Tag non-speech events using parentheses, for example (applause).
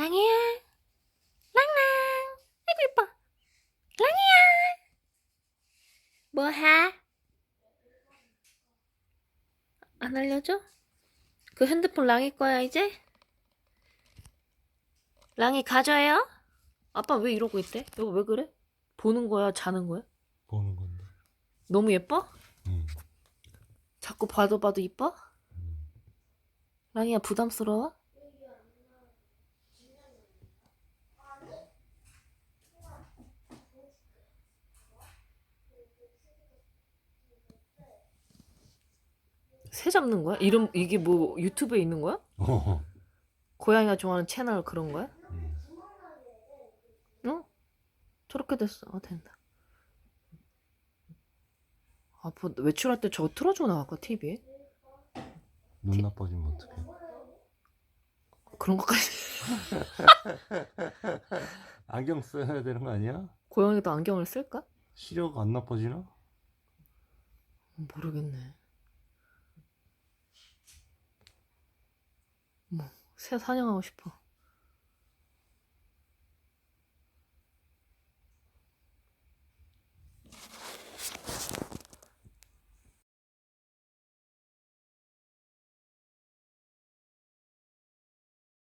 랑이야 랑랑 아이고 이뻐 랑이야 뭐해? 안 알려줘? 그 핸드폰 랑이 거야 이제? 랑이 가져요? 아빠 왜 이러고 있대? 여보 왜 그래? 보는 거야 자는 거야? 보는 건데. 너무 예뻐? 응. 자꾸 봐도 봐도 이뻐? 랑이야 부담스러워? 새 잡는 거야? 이름 이게 뭐 유튜브에 있는 거야? 어. 고양이가 좋아하는 채널 그런 거야? 응. 어? 저렇게 됐어. 아, 된다. 아, 뭐, 외출할 때 저거 틀어주고 나갈까, TV에? 눈 나빠지면 어떡해? 그런 것까지. (laughs) 안경 써야 되는 거 아니야? 고양이도 안경을 쓸까? 시력 안 나빠지나? 모르겠네. 뭐, 새 사냥하고 싶어.